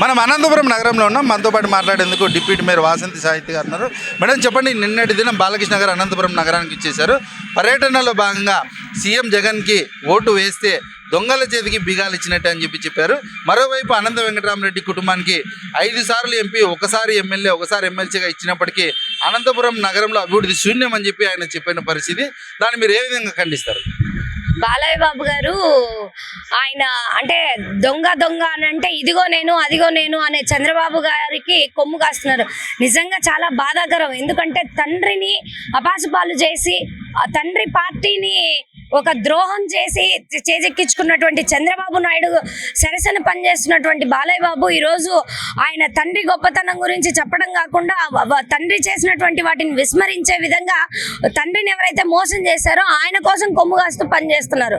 మనం అనంతపురం నగరంలో ఉన్నాం. మనతో పాటు మాట్లాడేందుకు డిప్యూటీ మేయర్ వాసంతి సాహిత్య గారు ఉన్నారు. మేడం చెప్పండి నిన్నటి దినం బాలకృష్ణ గారు అనంతపురం నగరానికి ఇచ్చేశారు పర్యటనలో భాగంగా సీఎం జగన్కి ఓటు వేస్తే దొంగల చేతికి బిగాలు ఇచ్చినట్టు అని చెప్పి చెప్పారు. మరోవైపు అనంత వెంకటరామరెడ్డి కుటుంబానికి ఐదు సార్లు ఎంపీ ఒకసారి ఎమ్మెల్యే ఒకసారి ఎమ్మెల్సీగా ఇచ్చినప్పటికీ అనంతపురం నగరంలో అభివృద్ధి శూన్యం అని చెప్పి ఆయన చెప్పిన పరిస్థితి. దాన్ని మీరు ఏ విధంగా ఖండిస్తారు? బాలయ్య బాబు గారు ఆయన అంటే దొంగ దొంగ అని అంటే ఇదిగో నేను అదిగో నేను అనే చంద్రబాబు గారికి కొమ్ము కాస్తున్నారు. నిజంగా చాలా బాధాకరం. ఎందుకంటే తండ్రిని అపాసుపాలు చేసి ఆ తండ్రి పార్టీని ఒక ద్రోహం చేసి చేజెక్కించుకున్నటువంటి చంద్రబాబు నాయుడు సరసన పనిచేస్తున్నటువంటి బాలయ్య బాబు ఈరోజు ఆయన తండ్రి గొప్పతనం గురించి చెప్పడం కాకుండా తండ్రి చేసినటువంటి వాటిని విస్మరించే విధంగా తండ్రిని ఎవరైతే మోసం చేశారో ఆయన కోసం కొమ్ము కాస్తూ పనిచేస్తున్నారు.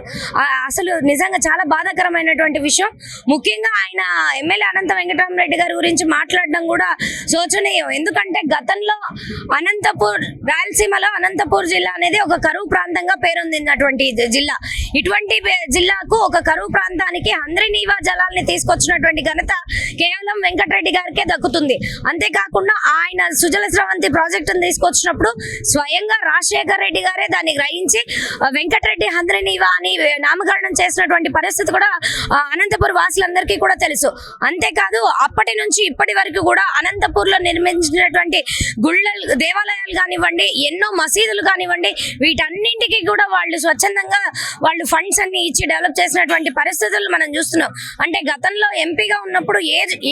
అసలు నిజంగా చాలా బాధాకరమైనటువంటి విషయం. ముఖ్యంగా ఆయన ఎమ్మెల్యే అనంత వెంకటరామరెడ్డి గారి గురించి మాట్లాడడం కూడా శోచనీయం. ఎందుకంటే గతంలో అనంతపూర్ రాయలసీమలో అనంతపూర్ జిల్లా అనేది ఒక కరువు ప్రాంతంగా పేరొందినటువంటి ఉన్నటువంటి జిల్లా ఇటువంటి జిల్లాకు ఒక కరువు ప్రాంతానికి అందరినీవా జలాల్ని తీసుకొచ్చినటువంటి ఘనత కేవలం వెంకటరెడ్డి గారికే దక్కుతుంది. అంతేకాకుండా ఆయన సుజల స్రవంతి ప్రాజెక్టును తీసుకొచ్చినప్పుడు స్వయంగా రాజశేఖర్ రెడ్డి గారే దాన్ని గ్రహించి వెంకటరెడ్డి హంద్రి నీవా అని నామకరణం చేసినటువంటి పరిస్థితి కూడా అనంతపురం వాసులందరికీ కూడా తెలుసు. అంతేకాదు అప్పటి నుంచి ఇప్పటి వరకు కూడా అనంతపూర్లో నిర్మించినటువంటి గుళ్ళ దేవాలయాలు కానివ్వండి ఎన్నో మసీదులు కానివ్వండి వీటన్నింటికి కూడా వాళ్ళు స్వచ్ఛ స్వచ్ఛందంగా వాళ్ళు ఫండ్స్ అన్ని ఇచ్చి డెవలప్ చేసినటువంటి పరిస్థితులు మనం చూస్తున్నాం. అంటే గతంలో ఎంపీగా ఉన్నప్పుడు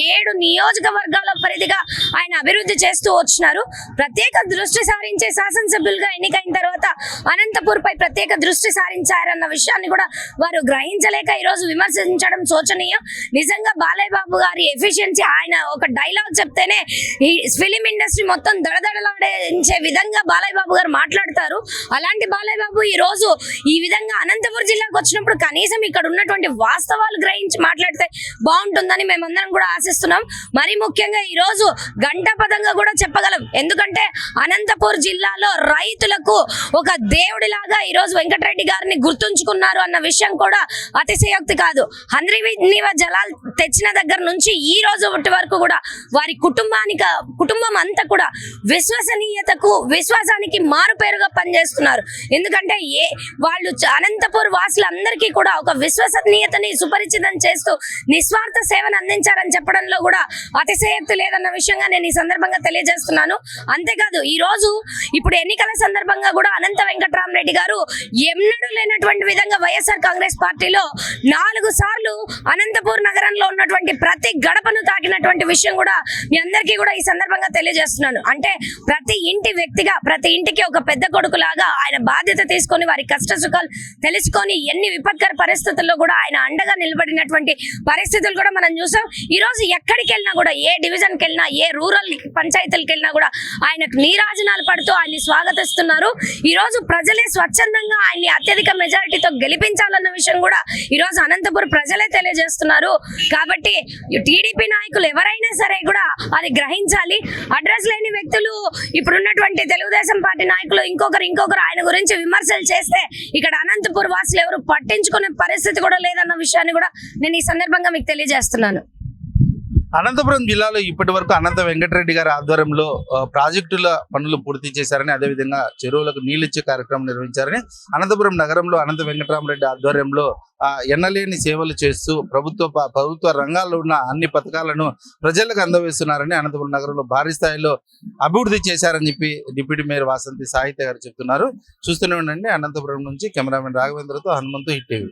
ఏడు నియోజకవర్గాల పరిధిగా ఆయన అభివృద్ధి చేస్తూ వచ్చినారు. ప్రత్యేక దృష్టి సారించే శాసనసభ్యులుగా ఎన్నికైన తర్వాత అనంతపూర్ పై ప్రత్యేక దృష్టి సారించారన్న విషయాన్ని కూడా వారు గ్రహించలేక ఈ రోజు విమర్శించడం శోచనీయం. నిజంగా బాలయ్య బాబు గారి ఎఫిషియన్సీ ఆయన ఒక డైలాగ్ చెప్తేనే ఈ ఫిలిం ఇండస్ట్రీ మొత్తం దడదడలాడించే విధంగా బాలయ్య బాబు గారు మాట్లాడతారు. అలాంటి బాలయ్య బాబు ఈ రోజు ఈ విధంగా అనంతపురం జిల్లాకు వచ్చినప్పుడు కనీసం ఇక్కడ ఉన్నటువంటి వాస్తవాలు గ్రహించి మాట్లాడితే బాగుంటుందని మేమందరం కూడా ఆశిస్తున్నాం. మరి ముఖ్యంగా ఈ రోజు గంట పదంగా కూడా చెప్పగలం. ఎందుకంటే అనంతపూర్ జిల్లాలో రైతులకు ఒక దేవుడిలాగా ఈ రోజు వెంకటరెడ్డి గారిని గుర్తుంచుకున్నారు అన్న విషయం కూడా అతిశయోక్తి కాదు. హంద్రి నీవ జలాలు తెచ్చిన దగ్గర నుంచి ఈ రోజు వరకు కూడా వారి కుటుంబానికి కుటుంబం అంతా కూడా విశ్వసనీయతకు విశ్వాసానికి మారుపేరుగా పనిచేస్తున్నారు. ఎందుకంటే ఏ వాళ్ళు అనంతపూర్ వాసులందరికీ కూడా ఒక విశ్వసనీయతని సుపరిచితం చేస్తూ నిస్వార్థ సేవను అందించారని చెప్పడంలో కూడా అతిశయక్తి లేదన్న విషయంగా నేను ఈ సందర్భంగా తెలియజేస్తున్నాను. అంతేకాదు ఈ రోజు ఇప్పుడు ఎన్నికల సందర్భంగా కూడా అనంత వెంకటరామరెడ్డి గారు ఎన్నడూ లేనటువంటి విధంగా వైఎస్ఆర్ కాంగ్రెస్ పార్టీలో నాలుగు సార్లు అనంతపూర్ నగరంలో ఉన్నటువంటి ప్రతి గడపను తాకినటువంటి విషయం కూడా మీ అందరికీ కూడా ఈ సందర్భంగా తెలియజేస్తున్నాను. అంటే ప్రతి ఇంటి వ్యక్తిగా ప్రతి ఇంటికి ఒక పెద్ద కొడుకులాగా ఆయన బాధ్యత తీసుకొని వారి కష్ట సుఖాలు తెలుసుకొని ఎన్ని విపత్కర పరిస్థితుల్లో కూడా ఆయన అండగా నిలబడినటువంటి పరిస్థితులు కూడా మనం చూసాం. ఈ రోజు ఎక్కడికి వెళ్ళినా కూడా ఏ డివిజన్కి వెళ్ళినా ఏ రూరల్ పంచాయతీలకు వెళ్ళినా కూడా ఆయనకు నీరాజనాలు పడుతూ ఆయన్ని స్వాగతిస్తున్నారు. ఈ రోజు ప్రజలే స్వచ్ఛందంగా ఆయన్ని అత్యధిక మెజారిటీతో గెలిపించాలన్న విషయం కూడా ఈ రోజు అనంతపురం ప్రజలే తెలియజేస్తున్నారు. కాబట్టి టీడీపీ నాయకులు ఎవరైనా సరే కూడా అది గ్రహించాలి. అడ్రస్ లేని వ్యక్తులు ఇప్పుడున్నటువంటి తెలుగుదేశం పార్టీ నాయకులు ఇంకొకరు ఇంకొకరు ఆయన గురించి విమర్శలు చేస్తే ఇక్కడ అనంతపూర్ వాసులు ఎవరు పట్టించుకునే పరిస్థితి కూడా లేదన్న విషయాన్ని కూడా నేను ఈ సందర్భంగా మీకు తెలియజేస్తున్నాను. అనంతపురం జిల్లాలో ఇప్పటి వరకు అనంత వెంకటరెడ్డి గారి ఆధ్వర్యంలో ప్రాజెక్టుల పనులు పూర్తి చేశారని అదేవిధంగా చెరువులకు నీళ్ళిచ్చే కార్యక్రమం నిర్వహించారని అనంతపురం నగరంలో అనంత వెంకటరామరెడ్డి ఆధ్వర్యంలో ఎన్నలేని సేవలు చేస్తూ ప్రభుత్వ ప్రభుత్వ రంగాల్లో ఉన్న అన్ని పథకాలను ప్రజలకు అందవేస్తున్నారని అనంతపురం నగరంలో భారీ స్థాయిలో అభివృద్ధి చేశారని చెప్పి డిప్యూటీ మేయర్ వాసంతి సాహిత్య గారు చెప్తున్నారు. చూస్తూనే ఉండండి అనంతపురం నుంచి కెమెరామెన్ రాఘవేంద్రతో హనుమంతు హిట్ టీవీ.